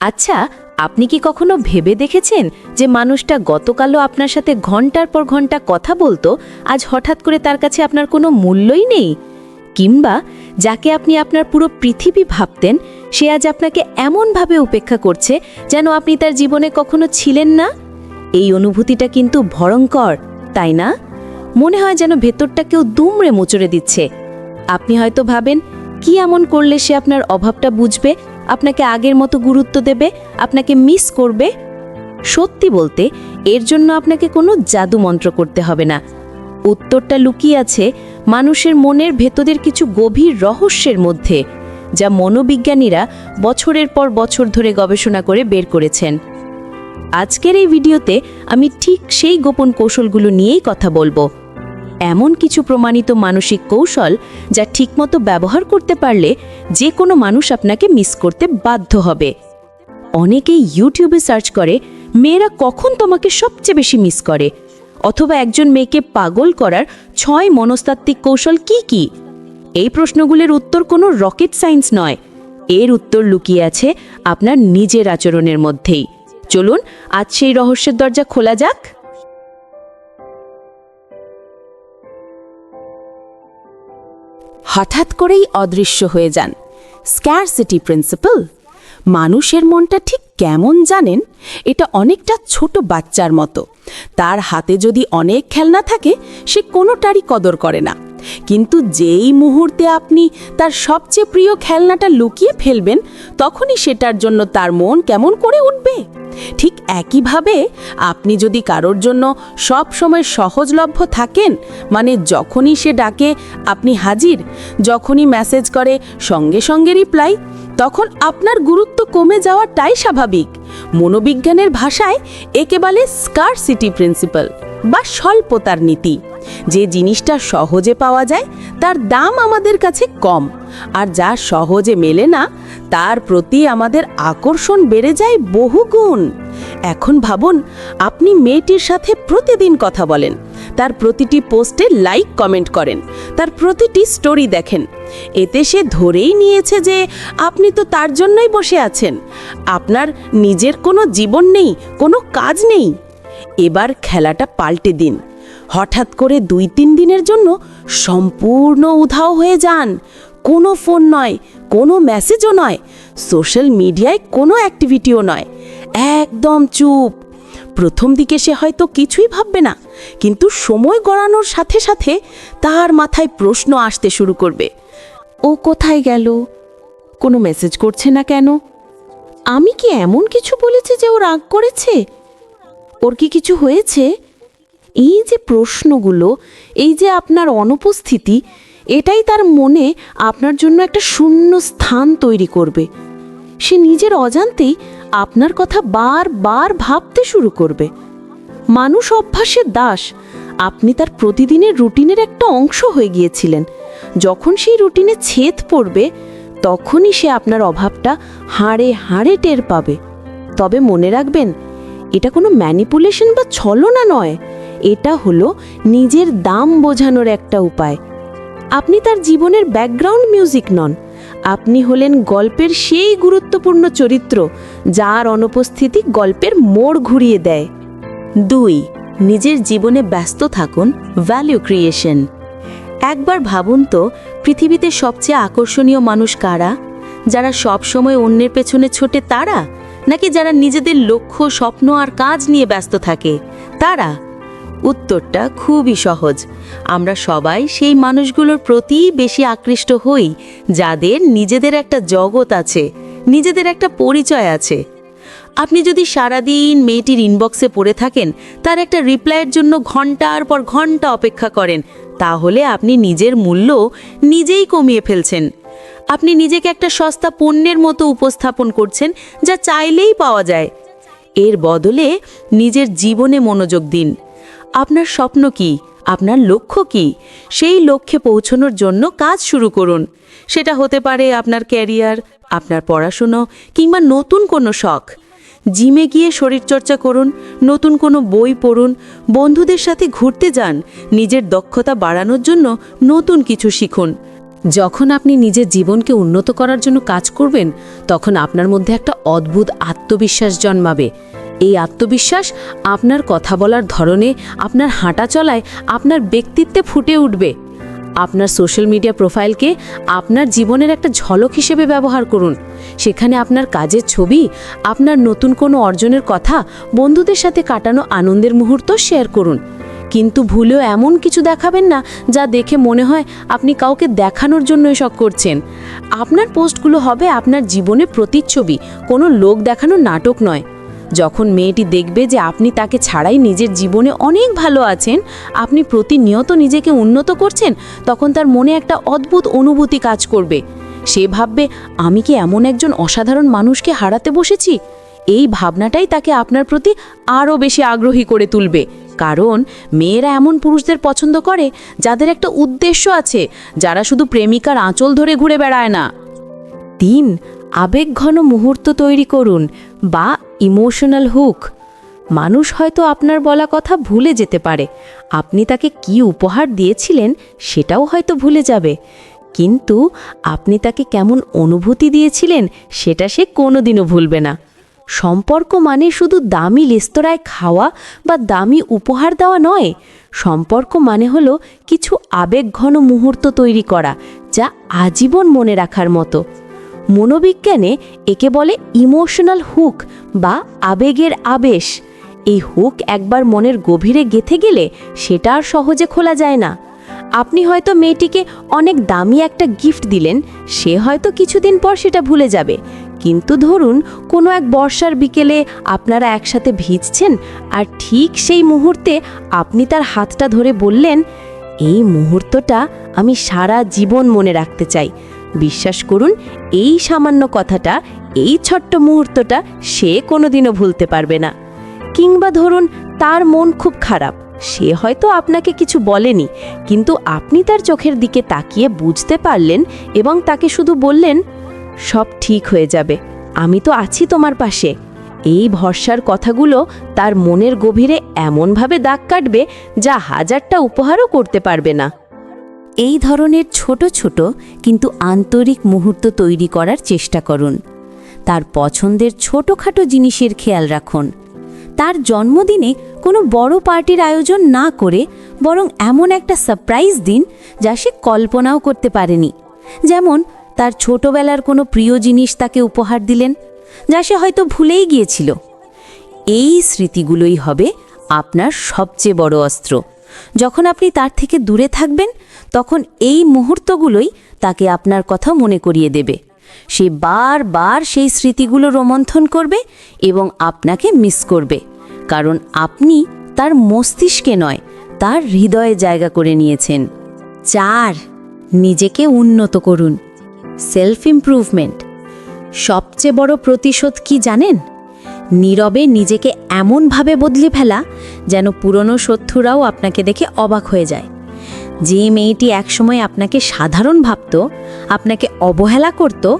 আচ্ছা আপনি কি কখনো ভেবে দেখেছেন যে মানুষটা গতকালও আপনার সাথে ঘণ্টার পর ঘণ্টা কথা বলতো, আজ হঠাৎ করে তার কাছে আপনার কোনো মূল্যই নেই? কিংবা যাকে আপনি আপনার পুরো পৃথিবী ভাবতেন, সে আজ আপনাকে এমনভাবে উপেক্ষা করছে যেন আপনি তার জীবনে কখনো ছিলেন না? এই অনুভূতিটা কিন্তু ভয়ঙ্কর, তাই না? মনে হয় যেন ভেতরটা কেউ দুমড়ে মোচড়ে দিচ্ছে। আপনি হয়তো ভাবেন কি এমন করলে সে আপনার অভাবটা বুঝবে? আপনাকে আগের মতো গুরুত্ব দেবে? আপনাকে মিস করবে? সত্যি বলতে, এর জন্য আপনাকে কোনো জাদু মন্ত্র করতে হবে না। উত্তরটা লুকিয়ে আছে মানুষের মনের ভেতরের কিছু গভীর রহস্যের মধ্যে, যা মনোবিজ্ঞানীরা বছরের পর বছর ধরে গবেষণা করে বের করেছেন। আজকের এই ভিডিওতে আমি ঠিক সেই গোপন কৌশলগুলো নিয়েই কথা বলব। এমন কিছু প্রমাণিত মানসিক কৌশল যা ঠিকমতো ব্যবহার করতে পারলে যে কোনো মানুষ আপনাকে মিস করতে বাধ্য হবে। অনেকেই ইউটিউবে সার্চ করে, মেয়েরা কখন তোমাকে সবচেয়ে বেশি মিস করে? অথবা একজন মেয়েকে পাগল করার ছয় মনস্তাত্ত্বিক কৌশল কি কি? এই প্রশ্নগুলোর উত্তর কোনো রকেট সায়েন্স নয়। এর উত্তর লুকিয়ে আছে আপনার নিজের আচরণের মধ্যেই। চলুন, আজ সেই রহস্যের দরজা খোলা যাক। হঠাৎ করেই অদৃশ্য হয়ে যান। স্ক্যারসিটি প্রিন্সিপাল মানুষের মনটা ঠিক কেমন জানেন? এটা অনেকটা ছোট বাচ্চার মতো। তার হাতে যদি অনেক খেলনা থাকে, সে কোনোটারই কদর করে না। কিন্তু যেই মুহূর্তে আপনি তার সবচেয়ে প্রিয় খেলনাটা লুকিয়ে ফেলবেন, তখনই সেটার জন্য তার মন কেমন করে উঠবে? ঠিক একইভাবে আপনি যদি কারোর জন্য সব সময় সহজলভ্য থাকেন মানে যখনই সে ডাকে, আপনি হাজির, যখনই মেসেজ করে সঙ্গে সঙ্গে রিপ্লাই তখন আপনার গুরুত্ব কমে যাওয়াটাই স্বাভাবিক। মনোবিজ্ঞানের ভাষায় একে বলে স্কার সিটি প্রিন্সিপাল বা স্বল্পতার নীতি। যে জিনিসটা সহজে পাওয়া যায়, তার দাম আমাদের কাছে কম। আর যা সহজে মেলে না, তার প্রতি আমাদের আকর্ষণ বেড়ে যায় বহুগুণ। এখন ভাবুন, আপনি মেয়েটির সাথে প্রতিদিন কথা বলেন তার প্রতিটি পোস্টে লাইক কমেন্ট করেন। তার প্রতিটি স্টোরি দেখেন। এতে সে ধরেই নিয়েছে যে, আপনি তো তার জন্যই বসে আছেন। আপনার নিজের কোনো জীবন নেই, কোনো কাজ নেই। এবার খেলাটা পাল্টে দিন। হঠাৎ করে দুই তিন দিনের জন্য সম্পূর্ণ উধাও হয়ে যান। কোনো ফোন নয়, কোনো মেসেজও নয়। সোশ্যাল মিডিয়ায় কোনো অ্যাক্টিভিটিও নয়। একদম চুপ। প্রথম দিকে সে হয়তো কিছুই ভাববে না, কিন্তু সময় গড়ানোর সাথে সাথে তার মাথায় প্রশ্ন আসতে শুরু করবে। ও কোথায় গেল? কোনো মেসেজ করছে না কেন? আমি কি এমন কিছু বলেছি যে ও রাগ করেছে? ওর কি কিছু হয়েছে? এই যে প্রশ্নগুলো, এই যে আপনার অনুপস্থিতি, এটাই তার মনে আপনার জন্য একটা শূন্য স্থান তৈরি করবে। সে নিজের অজান্তেই আপনার কথা বারবার ভাবতে শুরু করবে। মানুষ অভ্যাসের দাস। আপনি তার প্রতিদিনের রুটিনের একটা অংশ হয়ে গিয়েছিলেন। যখন সেই রুটিনে ছেদ পড়বে, তখনই সে আপনার অভাবটা হাড়ে হাড়ে টের পাবে। তবে মনে রাখবেন, এটা কোনো ম্যানিপুলেশন বা ছলনা নয়। এটা হলো নিজের দাম বোঝানোর একটা উপায়। আপনি তার জীবনের ব্যাকগ্রাউন্ড মিউজিক নন। আপনি হলেন গল্পের সেই গুরুত্বপূর্ণ চরিত্র যার অনুপস্থিতি গল্পের মোড় ঘুরিয়ে দেয়। দুই, নিজের জীবনে ব্যস্ত থাকুন ভ্যালু ক্রিয়েশন একবার ভাবুন তো, পৃথিবীতে সবচেয়ে আকর্ষণীয় মানুষ কারা? যারা সব সময় অন্যের পেছনে ছোটে তারা? নাকি যারা নিজেদের লক্ষ্য, স্বপ্ন আর কাজ নিয়ে ব্যস্ত থাকে? তারা? উত্তরটা খুবই সহজ। আমরা সবাই সেই মানুষগুলোর প্রতি বেশি আকৃষ্ট হই, যাদের নিজেদের একটা জগৎ আছে, নিজেদের একটা পরিচয় আছে। আপনি যদি সারাদিন মেয়েটির ইনবক্সে পড়ে থাকেন, তার একটা রিপ্লাইয়ের জন্য ঘণ্টার পর ঘণ্টা অপেক্ষা করেন, তাহলে আপনি নিজের মূল্য নিজেই কমিয়ে ফেলছেন। আপনি নিজেকে একটা সস্তা পণ্যের মতো উপস্থাপন করছেন, যা চাইলেই পাওয়া যায়। এর বদলে নিজের জীবনে মনোযোগ দিন। আপনার স্বপ্ন কি? আপনার লক্ষ্য কি? সেই লক্ষ্যে পৌঁছানোর জন্য কাজ শুরু করুন। সেটা হতে পারে আপনার ক্যারিয়ার, আপনার পড়াশুনো কিংবা নতুন কোনো শখ। জিমে গিয়ে শরীরচর্চা করুন, নতুন কোনো বই পড়ুন, বন্ধুদের সাথে ঘুরতে যান, নিজের দক্ষতা বাড়ানোর জন্য নতুন কিছু শিখুন। যখন আপনি নিজের জীবনকে উন্নত করার জন্য কাজ করবেন, তখন আপনার মধ্যে একটা অদ্ভুত আত্মবিশ্বাস জন্মাবে। এই আত্মবিশ্বাস আপনার কথা বলার ধরনে, আপনার হাঁটা চলায় আপনার ব্যক্তিত্বে ফুটে উঠবে। আপনার সোশ্যাল মিডিয়া প্রোফাইলকে আপনার জীবনের একটা ঝলক হিসেবে ব্যবহার করুন। সেখানে আপনার কাজের ছবি, আপনার নতুন কোনো অর্জনের কথা বন্ধুদের সাথে কাটানো আনন্দের মুহূর্ত শেয়ার করুন। কিন্তু ভুলেও এমন কিছু দেখাবেন না যা দেখে মনে হয় আপনি কাউকে দেখানোর জন্য এসব করছেন। আপনার পোস্টগুলো হবে আপনার জীবনে প্রতিচ্ছবি, কোনো লোক দেখানোর নাটক নয়। যখন মেয়েটি দেখবে যে আপনি তাকে ছাড়াই নিজের জীবনে অনেক ভালো আছেন, আপনি প্রতিনিয়ত নিজেকে উন্নত করছেন, তখন তার মনে একটা অদ্ভুত অনুভূতি কাজ করবে। সে ভাববে, আমি কি এমন একজন অসাধারণ মানুষকে হারাতে বসেছি? এই ভাবনাটাই তাকে আপনার প্রতি আরও বেশি আগ্রহী করে তুলবে। কারণ মেয়েরা এমন পুরুষদের পছন্দ করে, যাদের একটা উদ্দেশ্য আছে, যারা শুধু প্রেমিকার আঁচল ধরে ঘুরে বেড়ায় না। তিন আবেগঘন মুহূর্ত তৈরি করুন বা ইমোশনাল হুক। মানুষ হয়তো আপনার বলা কথা ভুলে যেতে পারে। আপনি তাকে কি উপহার দিয়েছিলেন সেটাও হয়তো ভুলে যাবে। কিন্তু আপনি তাকে কেমন অনুভূতি দিয়েছিলেন সেটা সে কোনোদিনও ভুলবে না। সম্পর্ক মানে শুধু দামি রেস্তোরাঁয় খাওয়া বা দামি উপহার দেওয়া নয়। সম্পর্ক মানে হলো কিছু আবেগঘন মুহূর্ত তৈরি করা যা আজীবন মনে রাখার মতো। মনোবিজ্ঞানে একে বলে ইমোশনাল হুক বা আবেগের আবেশ। এই হুক একবার মনের গভীরে গেথে গেলে সেটা আর সহজে খোলা যায় না। আপনি হয়তো মেয়েটিকে অনেক দামি একটা গিফট দিলেন, সে হয়তো কিছুদিন পর সেটা ভুলে যাবে। কিন্তু ধরুন, কোনো এক বর্ষার বিকেলে আপনারা একসাথে ভিজছেন আর ঠিক সেই মুহূর্তে আপনি তার হাতটা ধরে বললেন, এই মুহূর্তটা আমি সারা জীবন মনে রাখতে চাই। বিশ্বাস করুন, এই সামান্য কথাটা, এই ছোট্ট মুহূর্তটা সে কোনোদিনও ভুলতে পারবে না। কিংবা ধরুন, তার মন খুব খারাপ, সে হয়তো আপনাকে কিছু বলেনি, কিন্তু আপনি তার চোখের দিকে তাকিয়ে বুঝতে পারলেন এবং তাকে শুধু বললেন, সব ঠিক হয়ে যাবে, আমি তো আছি তোমার পাশে। এই ভরসার কথাগুলো তার মনের গভীরে এমনভাবে দাগ কাটবে যা হাজারটা উপহারও করতে পারবে না। এই ধরনের ছোট ছোট কিন্তু আন্তরিক মুহূর্ত তৈরি করার চেষ্টা করুন। তার পছন্দের ছোটোখাটো জিনিসের খেয়াল রাখুন। তার জন্মদিনে কোনো বড় পার্টির আয়োজন না করে বরং এমন একটা সারপ্রাইজ দিন যা সে কল্পনাও করতে পারেনি। যেমন তার ছোটবেলার কোনো প্রিয় জিনিস তাকে উপহার দিলেন, যা সে হয়তো ভুলেই গিয়েছিল। এই স্মৃতিগুলোই হবে আপনার সবচেয়ে বড় অস্ত্র। যখন আপনি তার থেকে দূরে থাকবেন, তখন এই মুহূর্তগুলোই তাকে আপনার কথা মনে করিয়ে দেবে। সে বারবার সেই স্মৃতিগুলো রোমন্থন করবে এবং আপনাকে মিস করবে। কারণ আপনি তার মস্তিষ্কে নয়, তার হৃদয়ে জায়গা করে নিয়েছেন। চার, নিজেকে উন্নত করুন। Self improvement. সবচেয়ে বড় প্রতিশোধ কি জানেন? নীরবে নিজেকে এমনভাবে বদলে ফেলা যেন পুরনো শত্রুরাও আপনাকে দেখে অবাক হয়ে যায়। যে মেয়েটি একসময় আপনাকে সাধারণ ভাবত, আপনাকে অবহেলা করত,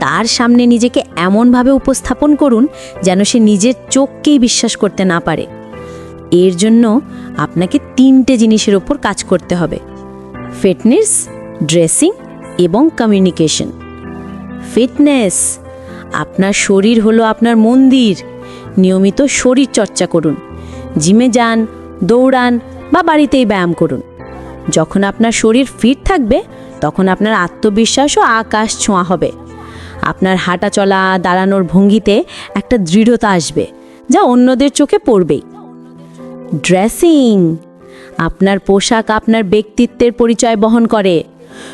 তার সামনে নিজেকে এমনভাবে উপস্থাপন করুন যেন সে নিজের চোখকেই বিশ্বাস করতে না পারে। এর জন্য আপনাকে তিনটে জিনিসের ওপর কাজ করতে হবে। ফিটনেস, ড্রেসিং এবং কমিউনিকেশন। ফিটনেস, আপনার শরীর হলো আপনার মন্দির। নিয়মিত শরীর চর্চা করুন। জিমে যান, দৌড়ান বা বাড়িতেই ব্যায়াম করুন। যখন আপনার শরীর ফিট থাকবে, তখন আপনার আত্মবিশ্বাসও আকাশ ছোঁয়া হবে। আপনার হাঁটা চলা, দাঁড়ানোর ভঙ্গিতে একটা দৃঢ়তা আসবে, যা অন্যদের চোখে পড়বেই। ড্রেসিং। আপনার পোশাক আপনার ব্যক্তিত্বের পরিচয় বহন করে।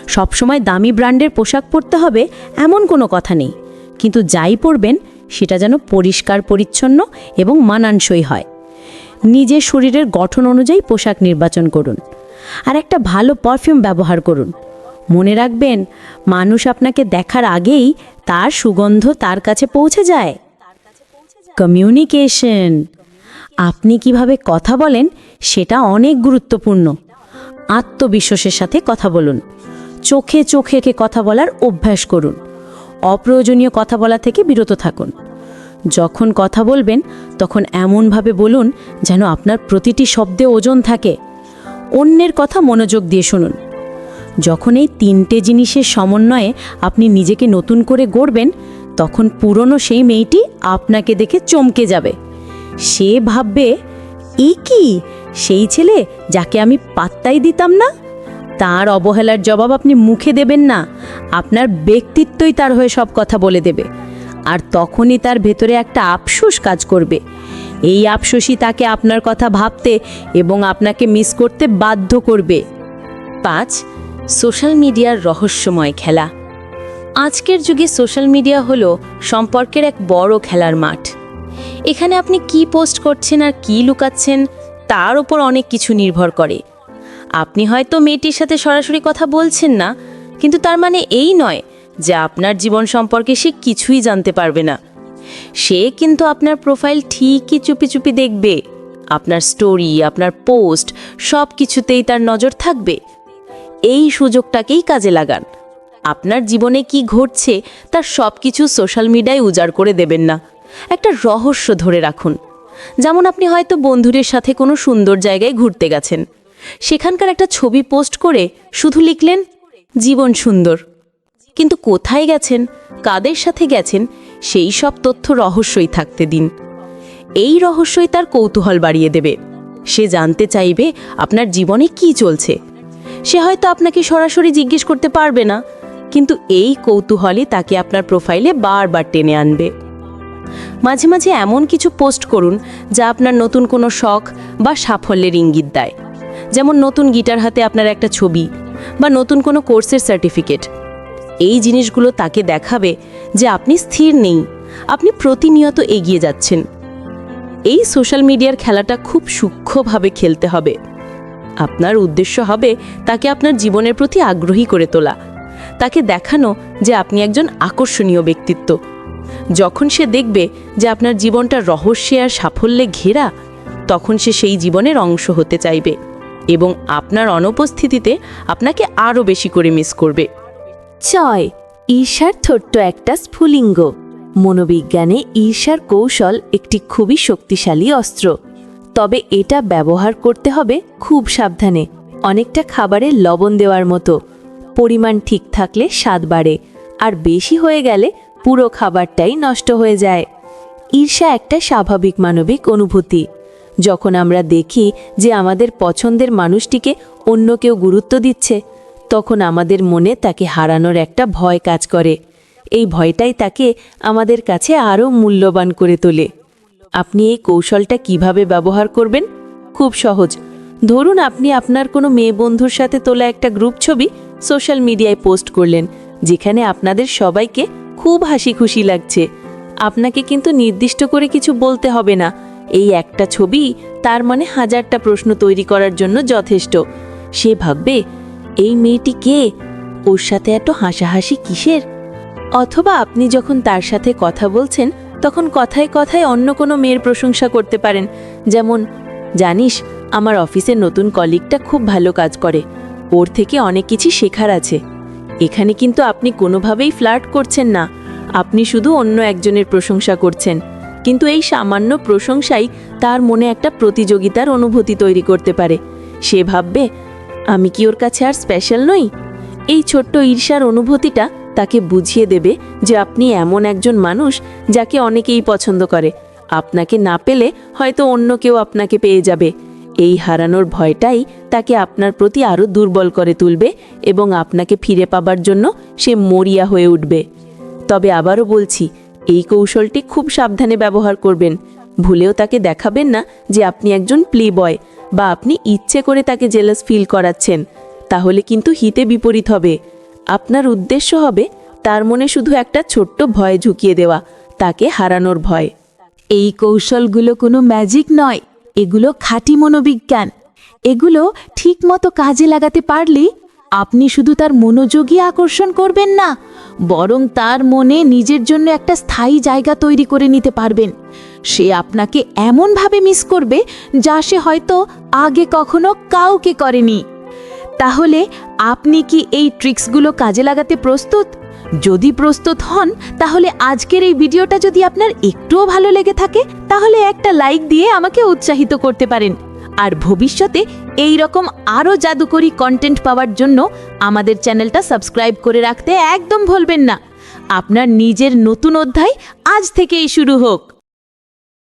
সবসময় দামি ব্র্যান্ডের পোশাক পরতে হবে এমন কোনো কথা নেই। কিন্তু যাই পরবেন সেটা যেন পরিষ্কার, পরিচ্ছন্ন এবং মানানসই হয়। নিজের শরীরের গঠন অনুযায়ী পোশাক নির্বাচন করুন। আর একটা ভালো পারফিউম ব্যবহার করুন। মনে রাখবেন, মানুষ আপনাকে দেখার আগেই তার সুগন্ধ তার কাছে পৌঁছে যায়। কমিউনিকেশন আপনি কীভাবে কথা বলেন সেটা অনেক গুরুত্বপূর্ণ। আত্মবিশ্বাসের সাথে কথা বলুন। চোখে চোখে কথা বলার অভ্যাস করুন। অপ্রয়োজনীয় কথা বলা থেকে বিরত থাকুন। যখন কথা বলবেন, তখন এমনভাবে বলুন যেন আপনার প্রতিটি শব্দে ওজন থাকে। অন্যের কথা মনোযোগ দিয়ে শুনুন। যখন এই তিনটে জিনিসের সমন্বয়ে আপনি নিজেকে নতুন করে গড়বেন, তখন পুরনো সেই মেয়েটি আপনাকে দেখে চমকে যাবে। সে ভাববে, এ কি? সেই ছেলে যাকে আমি পাত্তাই দিতাম না? তার অবহেলার জবাব আপনি মুখে দেবেন না। আপনার ব্যক্তিত্বই তার হয়ে সব কথা বলে দেবে। আর তখনই তার ভেতরে একটা আফসোস কাজ করবে। এই আফসোসই তাকে আপনার কথা ভাবতে এবং আপনাকে মিস করতে বাধ্য করবে। পাঁচ সোশ্যাল মিডিয়ার রহস্যময় খেলা। আজকের যুগে সোশ্যাল মিডিয়া হলো সম্পর্কের এক বড় খেলার মাঠ। এখানে আপনি কি পোস্ট করছেন আর কি লুকাচ্ছেন, তার উপর অনেক কিছু নির্ভর করে। আপনি হয়তো মেয়েটির সাথে সরাসরি কথা বলছেন না, কিন্তু তার মানে এই নয় যে আপনার জীবন সম্পর্কে সে কিছুই জানতে পারবে না। সে কিন্তু আপনার প্রোফাইল ঠিকই চুপি চুপি দেখবে, আপনার স্টোরি, আপনার পোস্ট সব কিছুতেই তার নজর থাকবে। এই সুযোগটাকেই কাজে লাগান। আপনার জীবনে কি ঘটছে তার সব কিছু সোশ্যাল মিডিয়ায় উজাড় করে দেবেন না। একটা রহস্য ধরে রাখুন। যেমন আপনি হয়তো বন্ধুদের সাথে কোনো সুন্দর জায়গায় ঘুরতে গেছেন। সেখানকার একটা ছবি পোস্ট করে শুধু লিখলেন, জীবন সুন্দর। কিন্তু কোথায় গেছেন, কাদের সাথে গেছেন, সেই সব তথ্য রহস্যই থাকতে দিন। এই রহস্যই তার কৌতূহল বাড়িয়ে দেবে। সে জানতে চাইবে আপনার জীবনে কি চলছে। সে হয়তো আপনাকে সরাসরি জিজ্ঞেস করতে পারবে না, কিন্তু এই কৌতূহলই তাকে আপনার প্রোফাইলে বারবার টেনে আনবে। মাঝে মাঝে এমন কিছু পোস্ট করুন যা আপনার নতুন কোনো শখ বা সাফল্যের ইঙ্গিত দেয়। যেমন নতুন গিটার হাতে আপনার একটা ছবি বা নতুন কোনো কোর্সের সার্টিফিকেট। এই জিনিসগুলো তাকে দেখাবে যে আপনি স্থির নেই, আপনি প্রতিনিয়ত এগিয়ে যাচ্ছেন। এই সোশ্যাল মিডিয়ার খেলাটা খুব সূক্ষ্মভাবে খেলতে হবে। আপনার উদ্দেশ্য হবে তাকে আপনার জীবনের প্রতি আগ্রহী করে তোলা, তাকে দেখানো যে আপনি একজন আকর্ষণীয় ব্যক্তিত্ব। যখন সে দেখবে যে আপনার জীবনটা রহস্যে আর সাফল্যে ঘেরা, তখন সে সেই জীবনের অংশ হতে চাইবে। এবং আপনার অনুপস্থিতিতে আপনাকে আরও বেশি করে মিস করবে। ছয় ঈর্ষার ছোট্ট একটা স্ফুলিঙ্গ। মনোবিজ্ঞানে ঈর্ষার কৌশল একটি খুবই শক্তিশালী অস্ত্র। তবে এটা ব্যবহার করতে হবে খুব সাবধানে। অনেকটা খাবারে লবণ দেওয়ার মতো। পরিমাণ ঠিক থাকলে স্বাদ বাড়ে। আর বেশি হয়ে গেলে পুরো খাবারটাই নষ্ট হয়ে যায়। ঈর্ষা একটা স্বাভাবিক মানবিক অনুভূতি। যখন আমরা দেখি যে আমাদের পছন্দের মানুষটিকে অন্য কেউ গুরুত্ব দিচ্ছে, তখন আমাদের মনে তাকে হারানোর একটা ভয় কাজ করে। এই ভয়টাই তাকে আমাদের কাছে আরও মূল্যবান করে তোলে। আপনি এই কৌশলটা কীভাবে ব্যবহার করবেন? খুব সহজ। ধরুন আপনি আপনার কোনো মেয়ে বন্ধুর সাথে তোলা একটা গ্রুপ ছবি সোশ্যাল মিডিয়ায় পোস্ট করলেন, যেখানে আপনাদের সবাইকে খুব হাসি খুশি লাগছে। আপনাকে কিন্তু নির্দিষ্ট করে কিছু বলতে হবে না। এই একটা ছবি তার মানে হাজারটা প্রশ্ন তৈরি করার জন্য যথেষ্ট। সে ভাববে, এই মেয়েটি কে? ওর সাথে এত হাসাহাসি কিসের? অথবা আপনি যখন তার সাথে কথা বলছেন, তখন কথায় কথায় অন্য কোনো মেয়ের প্রশংসা করতে পারেন। যেমন, জানিস, আমার অফিসের নতুন কলিগটা খুব ভালো কাজ করে। ওর থেকে অনেক কিছু শেখার আছে। এখানে কিন্তু আপনি কোনোভাবেই ফ্লার্ট করছেন না। আপনি শুধু অন্য একজনের প্রশংসা করছেন। কিন্তু এই সামান্য প্রশংসাই তার মনে একটা প্রতিযোগিতার অনুভূতি তৈরি করতে পারে। সে ভাববে, আমি কি ওর কাছে আর স্পেশাল নই? এই ছোট্ট ঈর্ষার অনুভূতিটা তাকে বুঝিয়ে দেবে যে আপনি এমন একজন মানুষ যাকে অনেকেই পছন্দ করে। আপনাকে না পেলে হয়তো অন্য কেউ আপনাকে পেয়ে যাবে। এই হারানোর ভয়টাই তাকে আপনার প্রতি আরও দুর্বল করে তুলবে এবং আপনাকে ফিরে পাবার জন্য সে মরিয়া হয়ে উঠবে। তবে আবারও বলছি এই কৌশলটি খুব সাবধানে ব্যবহার করবেন। ভুলেও তাকে দেখাবেন না যে আপনি একজন প্লে বয় বা আপনি ইচ্ছে করে তাকে জেলাস ফিল করাচ্ছেন। তাহলে কিন্তু হিতে বিপরীত হবে। আপনার উদ্দেশ্য হবে তার মনে শুধু একটা ছোট্ট ভয় ঝুঁকিয়ে দেওয়া, তাকে হারানোর ভয়। এই কৌশলগুলো কোনো ম্যাজিক নয়। এগুলো খাঁটি মনোবিজ্ঞান। এগুলো ঠিকমতো কাজে লাগাতে পারলেই আপনি শুধু তার মনোযোগী আকর্ষণ করবেন না, বরং তার মনে নিজের জন্য একটা স্থায়ী জায়গা তৈরি করে নিতে পারবেন। সে আপনাকে এমনভাবে মিস করবে যা সে হয়তো আগে কখনো কাউকে করেনি। তাহলে আপনি কি এই ট্রিক্সগুলো কাজে লাগাতে প্রস্তুত? যদি প্রস্তুত হন, তাহলে আজকের এই ভিডিওটা যদি আপনার একটুও ভালো লেগে থাকে, তাহলে একটা লাইক দিয়ে আমাকে উৎসাহিত করতে পারেন। আর ভবিষ্যতে এই রকম আরও জাদুকরি কন্টেন্ট পাওয়ার জন্য আমাদের চ্যানেলটা সাবস্ক্রাইব করে রাখতে একদম ভুলবেন না। আপনার নিজের নতুন অধ্যায় আজ থেকেই শুরু হোক।